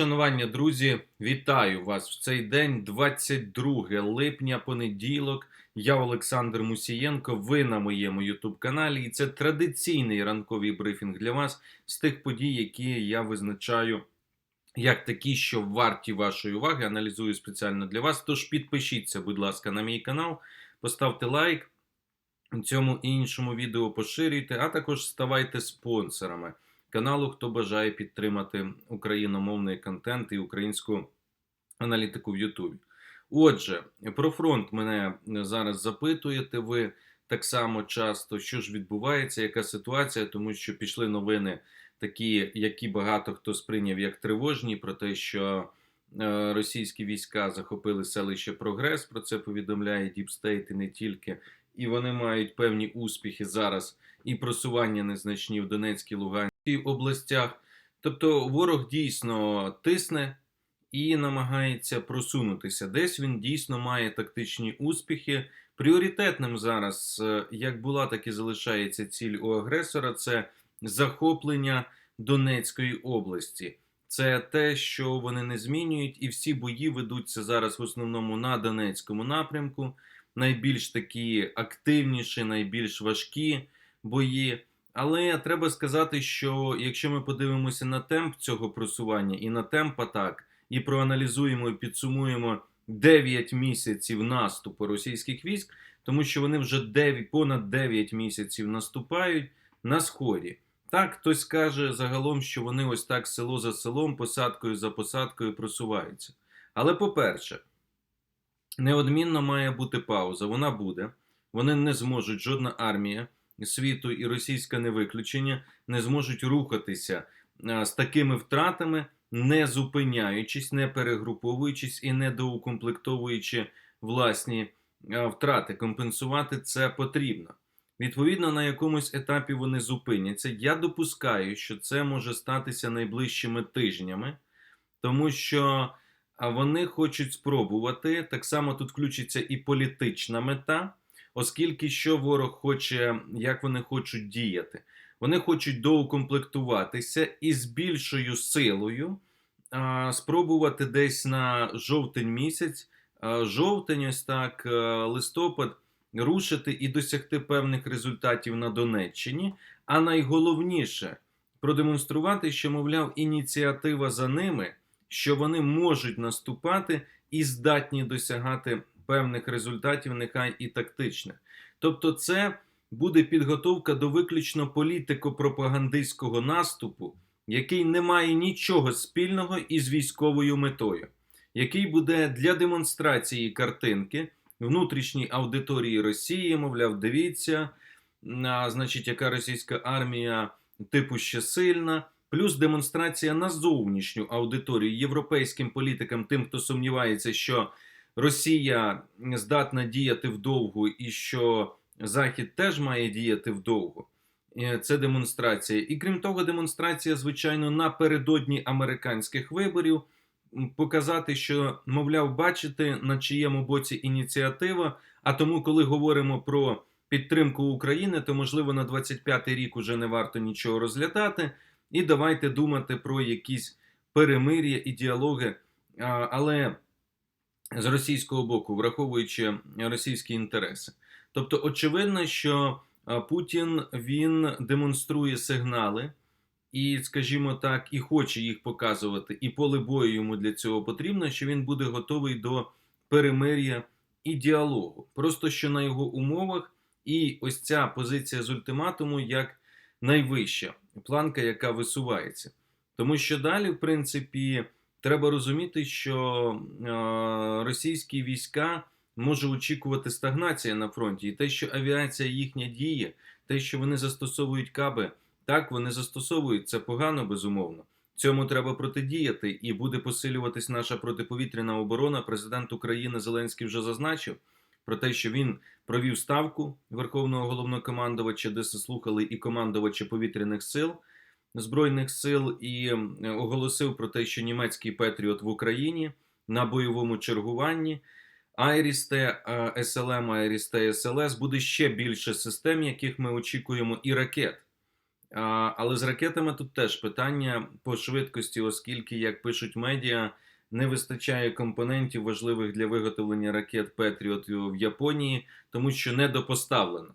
Шанування, друзі, вітаю вас в цей день, 22 липня, понеділок. Я Олександр Мусієнко. Ви на моєму Ютуб каналі, і це традиційний ранковий брифінг для вас з тих подій, які я визначаю як такі, що варті вашої уваги. Аналізую спеціально для вас. Тож підпишіться, будь ласка, на мій канал, поставте лайк цьому і іншому відео поширюйте, а також ставайте спонсорами каналу, хто бажає підтримати україномовний контент і українську аналітику в Ютубі. Отже, про фронт мене зараз запитуєте ви так само часто, що ж відбувається, яка ситуація, тому що пішли новини, такі, які багато хто сприйняв як тривожні, про те, що е, російські війська захопили селище Прогрес. Про це повідомляє Діпстейт і не тільки. І вони мають певні успіхи зараз і просування незначні в Донецькій Луганській областях. Тобто ворог дійсно тисне і намагається просунутися. Десь він дійсно має тактичні успіхи. Пріоритетним зараз, е, як була, так і залишається ціль у агресора, це захоплення Донецької області. Це те, що вони не змінюють, і всі бої ведуться зараз в основному на Донецькому напрямку. Найбільш такі активніші, найбільш важкі бої. Але треба сказати, що якщо ми подивимося на темп цього просування і на темп атак, і проаналізуємо і підсумуємо 9 місяців наступу російських військ, тому що вони вже 9, понад 9 місяців наступають на сході. Так, хтось каже загалом, що вони ось так село за селом, посадкою за посадкою просуваються. Але по-перше, неодмінно має бути пауза. Вона буде. Вони не зможуть, жодна армія світу і російська не виключення, не зможуть рухатися з такими втратами, не зупиняючись, не перегруповуючись і не доукомплектовуючи власні втрати. Компенсувати це потрібно. Відповідно, на якомусь етапі вони зупиняться. Я допускаю, що це може статися найближчими тижнями, тому що вони хочуть спробувати. Так само тут включиться і політична мета, оскільки що ворог хоче, як вони хочуть діяти. Вони хочуть доукомплектуватися і з більшою силою а, спробувати десь на жовтень місяць, а, жовтень, ось так, а, листопад рушити і досягти певних результатів на Донеччині. А найголовніше продемонструвати, що, мовляв, ініціатива за ними, що вони можуть наступати і здатні досягати певних результатів, нехай і тактичних. Тобто, це буде підготовка до виключно політико-пропагандистського наступу, який не має нічого спільного із військовою метою, який буде для демонстрації картинки внутрішній аудиторії Росії, мовляв, дивіться, а, значить, яка російська армія типу ще сильна. Плюс демонстрація на зовнішню аудиторію європейським політикам, тим, хто сумнівається, що Росія здатна діяти вдовгу і що Захід теж має діяти вдовгу. Це демонстрація. І крім того, демонстрація, звичайно, напередодні американських виборів показати, що, мовляв, бачити, на чиєму боці ініціатива. А тому, коли говоримо про підтримку України, то можливо на 25-й рік уже не варто нічого розглядати. І давайте думати про якісь перемир'я і діалоги. Але з російського боку, враховуючи російські інтереси. Тобто, очевидно, що Путін він демонструє сигнали, і, скажімо так, і хоче їх показувати, і поле бою йому для цього потрібно, що він буде готовий до перемир'я і діалогу. Просто що на його умовах, і ось ця позиція з ультиматуму як найвища планка, яка висувається. Тому що далі, в принципі, треба розуміти, що е, російські війська може очікувати стагнація на фронті, і те, що авіація їхня діє, те, що вони застосовують каби, так вони застосовують це погано, безумовно. Цьому треба протидіяти, і буде посилюватись наша протиповітряна оборона. Президент України Зеленський вже зазначив про те, що він провів ставку Верховного головнокомандувача, де слухали і командувача повітряних сил збройних сил, і оголосив про те, що німецький Петріот в Україні на бойовому чергуванні. Айрісте СЛМ, Айрісте СЛС буде ще більше систем, яких ми очікуємо, і ракет. Але з ракетами тут теж питання по швидкості, оскільки, як пишуть медіа, не вистачає компонентів важливих для виготовлення ракет Петріот в Японії, тому що недопоставлено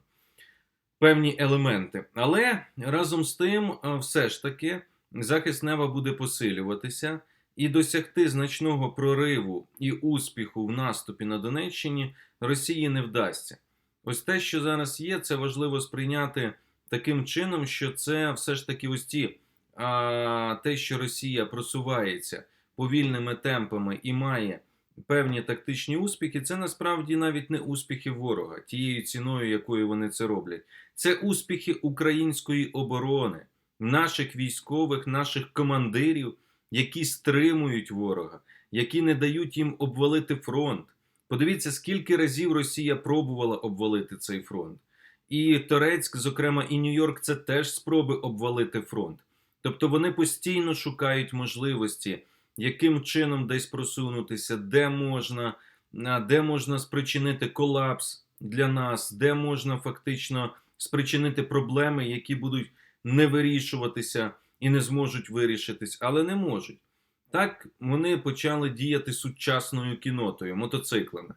певні елементи. Але разом з тим, е, все ж таки, захист неба буде посилюватися і досягти значного прориву і успіху в наступі на Донеччині Росії не вдасться. Ось те, що зараз є, це важливо сприйняти таким чином, що це все ж таки ось ті, а, те, що Росія просувається повільними темпами і має певні тактичні успіхи, це насправді навіть не успіхи ворога, тією ціною, якою вони це роблять. Це успіхи української оборони, наших військових, наших командирів, які стримують ворога, які не дають їм обвалити фронт. Подивіться, скільки разів Росія пробувала обвалити цей фронт. І Торецьк, зокрема, і Нью-Йорк це теж спроби обвалити фронт. Тобто вони постійно шукають можливості, яким чином десь просунутися, де можна, де можна спричинити колапс для нас, де можна фактично спричинити проблеми, які будуть не вирішуватися і не зможуть вирішитись, але не можуть. Так вони почали діяти сучасною кінотою, мотоциклами.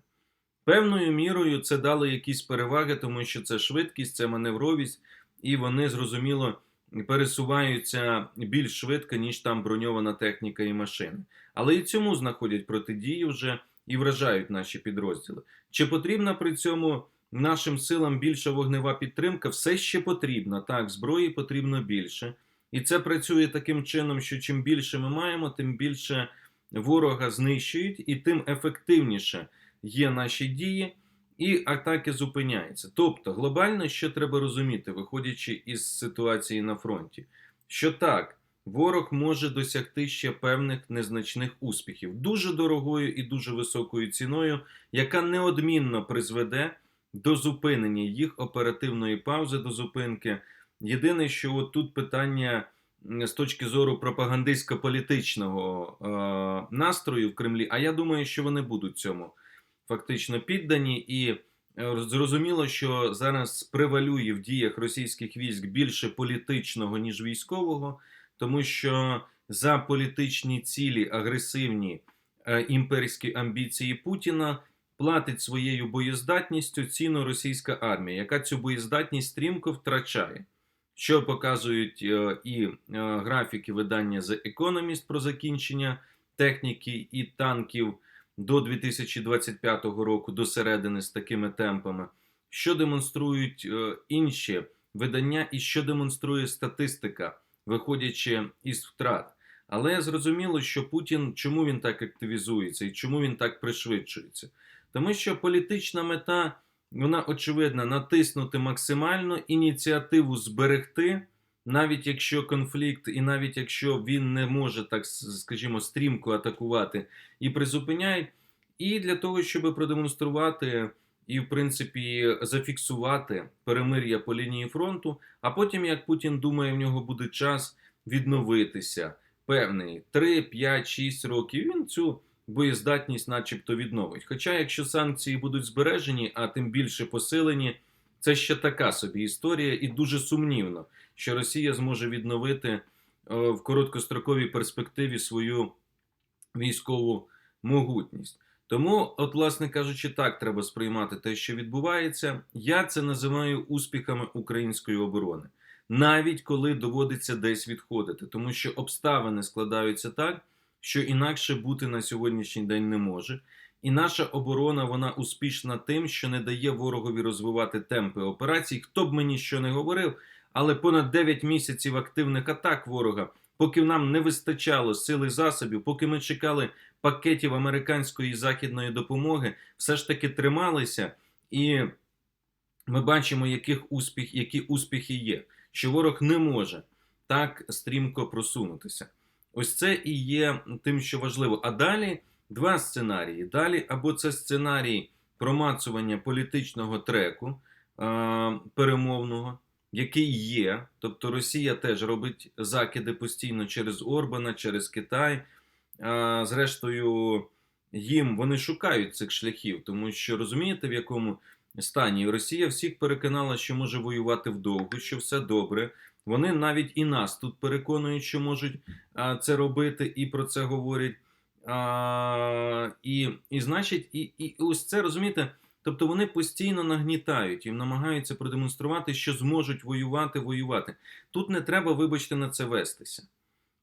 Певною мірою це дало якісь переваги, тому що це швидкість, це маневровість, і вони зрозуміло пересуваються більш швидко, ніж там броньована техніка і машини. Але і цьому знаходять протидію вже і вражають наші підрозділи. Чи потрібна при цьому нашим силам більша вогнева підтримка? Все ще потрібна. Так, зброї потрібно більше. І це працює таким чином, що чим більше ми маємо, тим більше ворога знищують, і тим ефективніше є наші дії, і атаки зупиняються. Тобто, глобально, що треба розуміти, виходячи із ситуації на фронті, що так, ворог може досягти ще певних незначних успіхів, дуже дорогою і дуже високою ціною, яка неодмінно призведе до зупинення їх оперативної паузи, до зупинки. Єдине, що от тут питання з точки зору пропагандистсько-політичного е, настрою в Кремлі, а я думаю, що вони будуть цьому фактично піддані, і е, зрозуміло, що зараз превалює в діях російських військ більше політичного, ніж військового, тому що за політичні цілі, агресивні е, імперські амбіції Путіна платить своєю боєздатністю ціну російська армія, яка цю боєздатність стрімко втрачає. Що показують е, і графіки видання The Economist про закінчення техніки і танків до 2025 року, до середини з такими темпами, що демонструють е, інші видання, і що демонструє статистика, виходячи із втрат. Але зрозуміло, що Путін чому він так активізується і чому він так пришвидшується? Тому що політична мета, вона очевидна, натиснути максимально ініціативу зберегти, навіть якщо конфлікт, і навіть якщо він не може так, скажімо, стрімко атакувати і призупиняють, і для того, щоб продемонструвати і, в принципі, зафіксувати перемир'я по лінії фронту. А потім, як Путін думає, в нього буде час відновитися певний 3, 5, 6 років. Він цю боєздатність, начебто, відновить. Хоча, якщо санкції будуть збережені, а тим більше посилені, це ще така собі історія, і дуже сумнівно, що Росія зможе відновити е, в короткостроковій перспективі свою військову могутність. Тому, от, власне кажучи, так треба сприймати те, що відбувається. Я це називаю успіхами української оборони, навіть коли доводиться десь відходити, тому що обставини складаються так, що інакше бути на сьогоднішній день не може. І наша оборона вона успішна тим, що не дає ворогові розвивати темпи операцій. Хто б мені що не говорив, але понад 9 місяців активних атак ворога, поки нам не вистачало сили засобів, поки ми чекали пакетів американської і західної допомоги, все ж таки трималися, і ми бачимо, яких успіх, які успіхи є, що ворог не може так стрімко просунутися. Ось це і є тим, що важливо. А далі два сценарії. Далі або це сценарій промацування політичного треку е- перемовного, який є. Тобто Росія теж робить закиди постійно через Орбана, через Китай. А, Зрештою, їм вони шукають цих шляхів, тому що розумієте, в якому стані Росія всіх переконала, що може воювати вдовго, що все добре. Вони навіть і нас тут переконують, що можуть а, це робити, і про це говорять. А, і, і значить, і, і ось це розумієте. Тобто вони постійно нагнітають і намагаються продемонструвати, що зможуть воювати, воювати. Тут не треба, вибачте, на це вестися.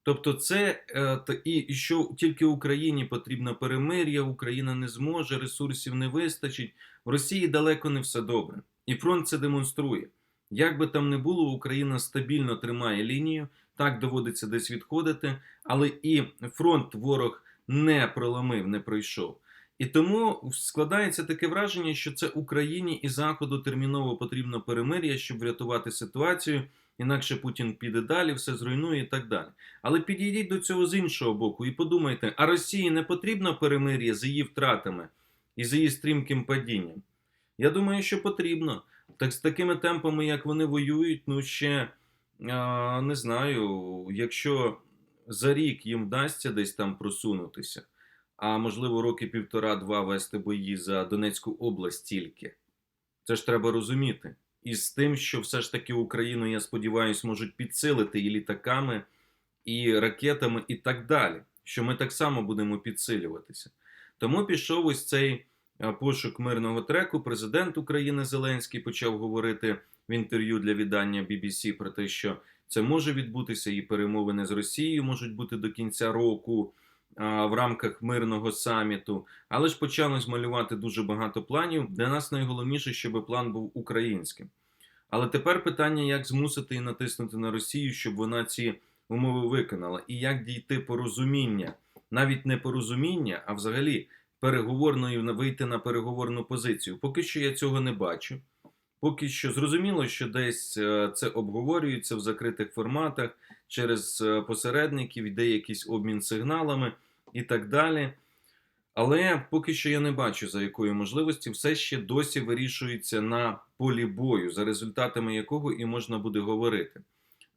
Тобто, це е, і що тільки Україні потрібно перемир'я, Україна не зможе, ресурсів не вистачить. В Росії далеко не все добре. І фронт це демонструє. Як би там не було, Україна стабільно тримає лінію, так доводиться десь відходити, але і фронт ворог не проломив, не пройшов. І тому складається таке враження, що це Україні і Заходу терміново потрібно перемир'я, щоб врятувати ситуацію. Інакше Путін піде далі, все зруйнує і так далі. Але підійдіть до цього з іншого боку і подумайте: а Росії не потрібно перемир'я з її втратами і з її стрімким падінням? Я думаю, що потрібно. Так з такими темпами, як вони воюють, ну ще а, не знаю, якщо за рік їм вдасться десь там просунутися, а можливо роки півтора-два вести бої за Донецьку область тільки. Це ж треба розуміти. І з тим, що все ж таки Україну, я сподіваюся, можуть підсилити і літаками, і ракетами, і так далі. Що ми так само будемо підсилюватися. Тому пішов ось цей е, пошук мирного треку. Президент України Зеленський почав говорити в інтерв'ю для видання BBC про те, що це може відбутися, і перемовини з Росією можуть бути до кінця року в рамках мирного саміту. Але ж почалось малювати дуже багато планів. Для нас найголовніше, щоб план був українським. Але тепер питання, як змусити і натиснути на Росію, щоб вона ці умови виконала, і як дійти порозуміння, навіть не порозуміння, а взагалі переговорної вийти на переговорну позицію. Поки що я цього не бачу. Поки що зрозуміло, що десь е, це обговорюється в закритих форматах через е, посередників, йде якийсь обмін сигналами і так далі. Але поки що я не бачу, за якої можливості все ще досі вирішується на полі бою, за результатами якого і можна буде говорити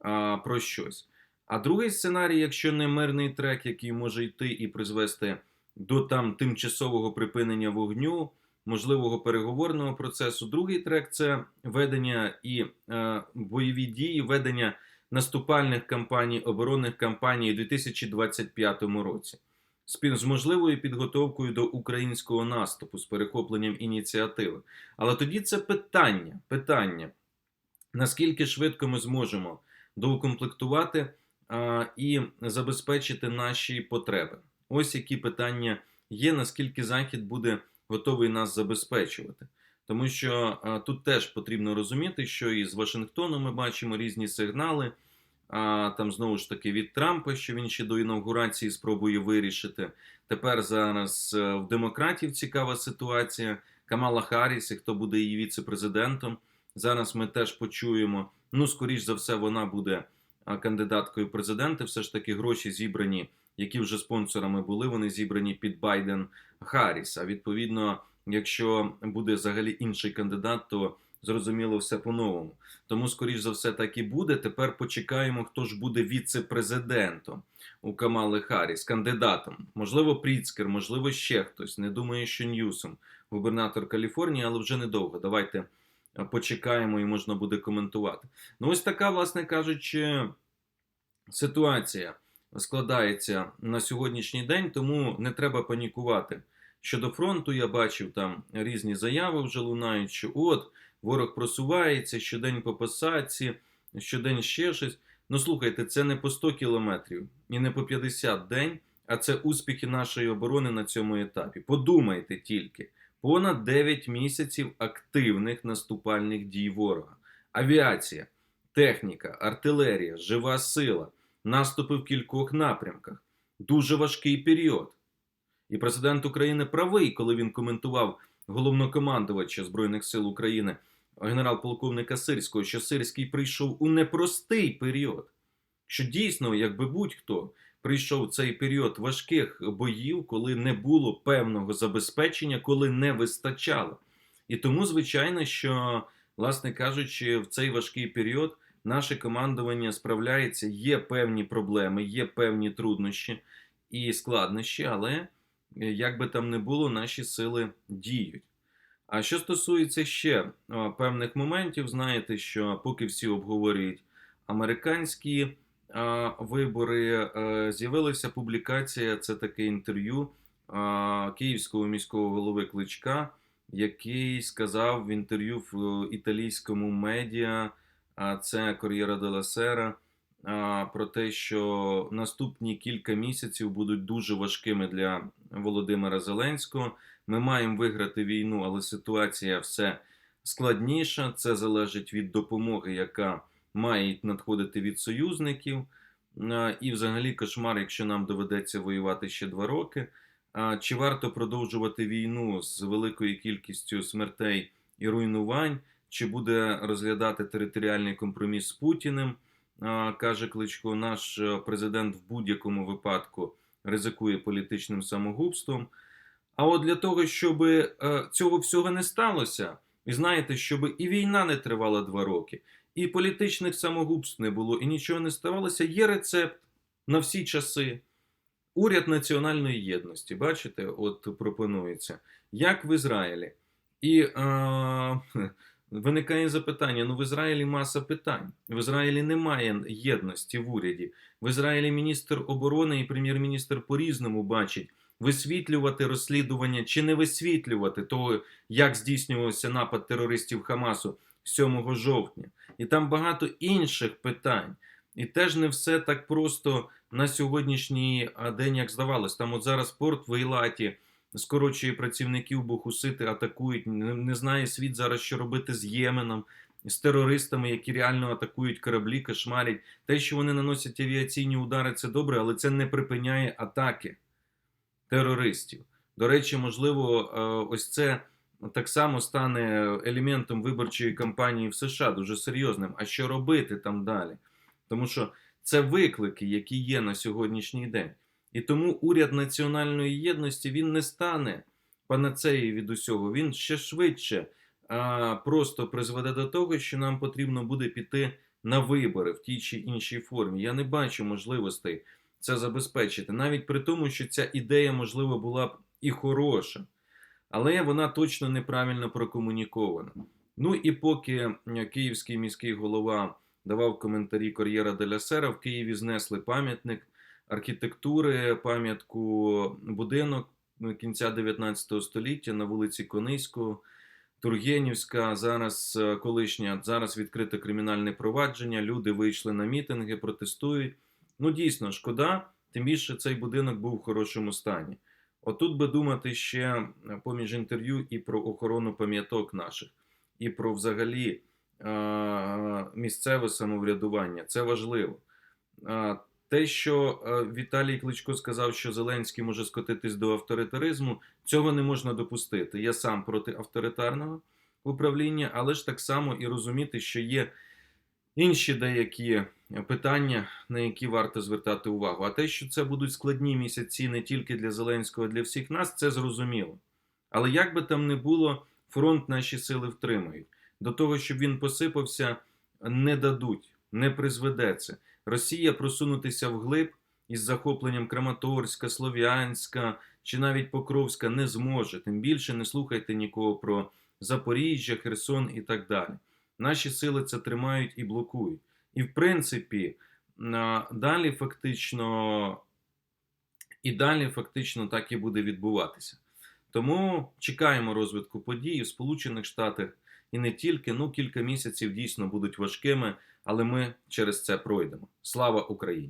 а, про щось. А другий сценарій, якщо не мирний трек, який може йти і призвести до там тимчасового припинення вогню, можливого переговорного процесу. Другий трек це ведення і е, бойові дії, ведення наступальних кампаній, оборонних кампаній у 2025 році. З, можливою підготовкою до українського наступу з перехопленням ініціативи. Але тоді це питання, питання, наскільки швидко ми зможемо доукомплектувати а, і забезпечити наші потреби. Ось які питання є, наскільки Захід буде готовий нас забезпечувати. Тому що а, тут теж потрібно розуміти, що і з Вашингтону ми бачимо різні сигнали. А там знову ж таки від Трампа, що він ще до інаугурації спробує вирішити. Тепер зараз е, в демократів цікава ситуація. Камала Харріс, і хто буде її віце-президентом. Зараз ми теж почуємо. Ну, скоріш за все, вона буде кандидаткою в президенти. Все ж таки, гроші зібрані, які вже спонсорами були, вони зібрані під Байден Харріс. А відповідно, якщо буде взагалі інший кандидат, то зрозуміло все по-новому. Тому, скоріш за все, так і буде. Тепер почекаємо, хто ж буде віце-президентом у Камали Харріс, кандидатом. Можливо, Пріцкер, можливо, ще хтось. Не думаю, що Ньюсом, губернатор Каліфорнії, але вже недовго. Давайте почекаємо і можна буде коментувати. Ну, ось така, власне кажучи, ситуація складається на сьогоднішній день, тому не треба панікувати. Щодо фронту, я бачив там різні заяви вже лунають, що от ворог просувається щодень по посадці, щодень ще щось. Ну слухайте, це не по 100 кілометрів і не по 50 день, а це успіхи нашої оборони на цьому етапі. Подумайте тільки: понад 9 місяців активних наступальних дій ворога, авіація, техніка, артилерія, жива сила, наступи в кількох напрямках. Дуже важкий період. І президент України правий, коли він коментував головнокомандувача Збройних сил України, генерал-полковника Сирського, що Сирський прийшов у непростий період. Що дійсно, якби будь-хто прийшов цей період важких боїв, коли не було певного забезпечення, коли не вистачало. І тому, звичайно, що, власне кажучи, в цей важкий період наше командування справляється, є певні проблеми, є певні труднощі і складнощі, але як би там не було, наші сили діють. А що стосується ще певних моментів, знаєте, що поки всі обговорюють американські вибори, е, з'явилася публікація, це таке інтерв'ю київського міського голови Кличка, який сказав в інтерв'ю в е, італійському медіа, це Кор'єра Дела Сера, а, про те, що наступні кілька місяців будуть дуже важкими для Володимира Зеленського. Ми маємо виграти війну, але ситуація все складніша. Це залежить від допомоги, яка має надходити від союзників. І, взагалі, кошмар, якщо нам доведеться воювати ще два роки. Чи варто продовжувати війну з великою кількістю смертей і руйнувань? Чи буде розглядати територіальний компроміс з Путіним? Каже Кличко, наш е, президент в будь-якому випадку ризикує політичним самогубством. А от для того, щоб е, цього всього не сталося, і знаєте, щоб і війна не тривала два роки, і політичних самогубств не було, і нічого не ставалося, є рецепт на всі часи. Уряд національної єдності, бачите, от пропонується, як в Ізраїлі. І е, виникає запитання: ну в Ізраїлі маса питань. В Ізраїлі немає єдності в уряді. В Ізраїлі міністр оборони і прем'єр-міністр по-різному бачать висвітлювати розслідування чи не висвітлювати того, як здійснювався напад терористів Хамасу 7 жовтня. І там багато інших питань. І теж не все так просто на сьогоднішній день, як здавалось. Там от зараз порт в Ейлаті скорочує працівників, бо хусити атакують. Не, знає світ зараз, що робити з Єменом, з терористами, які реально атакують кораблі, кошмарять. Те, що вони наносять авіаційні удари, це добре, але це не припиняє атаки терористів. До речі, можливо, е, ось це так само стане елементом виборчої кампанії в США дуже серйозним. А що робити там далі? Тому що це виклики, які є на сьогоднішній день. І тому уряд національної єдності він не стане панацеєю від усього. Він ще швидше а, просто призведе до того, що нам потрібно буде піти на вибори в тій чи іншій формі. Я не бачу можливостей це забезпечити, навіть при тому, що ця ідея, можливо, була б і хороша, але вона точно неправильно прокомунікована. Ну і поки київський міський голова давав коментарі Кор'єра Деля Сера, в Києві знесли пам'ятник архітектури, пам'ятку будинок кінця 19 століття на вулиці Кониського. Тургенівська, зараз е, колишня, зараз відкрите кримінальне провадження. Люди вийшли на мітинги, протестують. Ну, дійсно, шкода, тим більше цей будинок був в хорошому стані. Отут би думати ще е, поміж інтерв'ю і про охорону пам'яток наших, і про взагалі е- місцеве самоврядування. Це важливо. Те, що е Віталій Кличко сказав, що Зеленський може скотитись до авторитаризму, цього не можна допустити. Я сам проти авторитарного управління, але ж так само і розуміти, що є інші деякі питання, на які варто звертати увагу. А те, що це будуть складні місяці не тільки для Зеленського, а для всіх нас, це зрозуміло. Але як би там не було, фронт наші сили втримають. До того, щоб він посипався, не дадуть, не призведе це. Росія просунутися вглиб із захопленням Краматорська, Слов'янська чи навіть Покровська не зможе. Тим більше не слухайте нікого про Запоріжжя, Херсон і так далі. Наші сили це тримають і блокують. І в принципі, далі фактично, і далі фактично так і буде відбуватися. Тому чекаємо розвитку подій в Сполучених Штатах і не тільки. Ну, кілька місяців дійсно будуть важкими, але ми через це пройдемо. Слава Україні!